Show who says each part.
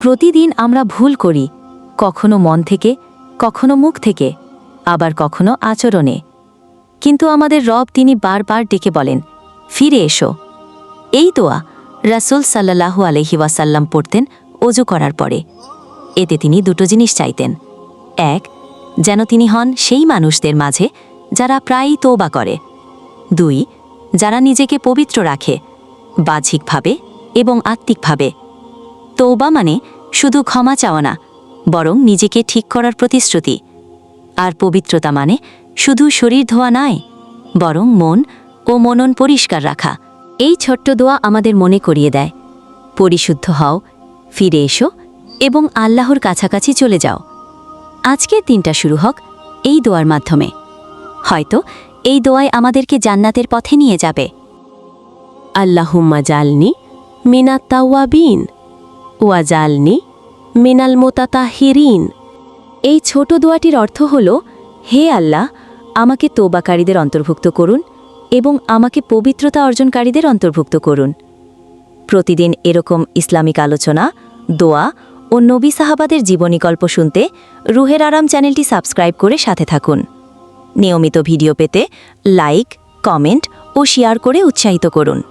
Speaker 1: প্রতিদিন আমরা ভুল করি, কখনো মন থেকে, কখনো মুখ থেকে, আবার কখনো আচরণে। কিন্তু আমাদের রব তিনি বারবার ডেকে বলেন, ফিরে এসো। এই দোয়া রাসূল সাল্লাল্লাহু আলহি ওয়াসাল্লাম পড়তেন অজু করার পরে। এতে তিনি দুটো জিনিস চাইতেন। এক, যেন তিনি হন সেই মানুষদের মাঝে যারা প্রায়ই তোবা করে। দুই, যারা নিজেকে পবিত্র রাখে, বাহ্যিকভাবে এবং আত্মিকভাবে। তৌবা মানে শুধু ক্ষমা চাওয়া না, বরং নিজেকে ঠিক করার প্রতিশ্রুতি। আর পবিত্রতা মানে শুধু শরীর ধোয়া নয়, বরং মন ও মনন পরিষ্কার রাখা। এই ছোট্ট দোয়া আমাদের মনে করিয়ে দেয়, পরিশুদ্ধ হও, ফিরে এসো এবং আল্লাহর কাছাকাছি চলে যাও। আজকের দিনটা শুরু হোক এই দোয়ার মাধ্যমে। হয়তো এই দোয়ায় আমাদেরকে জান্নাতের পথে নিয়ে যাবে।
Speaker 2: আল্লাহুম্মা জালনি মিনাত তাওয়াবিন ওয়া জালনি মিনাল মোতাতাহিরিন।
Speaker 1: এই ছোট দোয়াটির অর্থ হল, হে আল্লাহ, আমাকে তোবাকারীদের অন্তর্ভুক্ত করুন এবং আমাকে পবিত্রতা অর্জনকারীদের অন্তর্ভুক্ত করুন। প্রতিদিন এরকম ইসলামিক আলোচনা, দোয়া ও নবী সাহাবাদের জীবনী গল্প শুনতে রুহের আরাম চ্যানেলটি সাবস্ক্রাইব করে সাথে থাকুন। নিয়মিত ভিডিও পেতে লাইক, কমেন্ট ও শেয়ার করে উৎসাহিত করুন।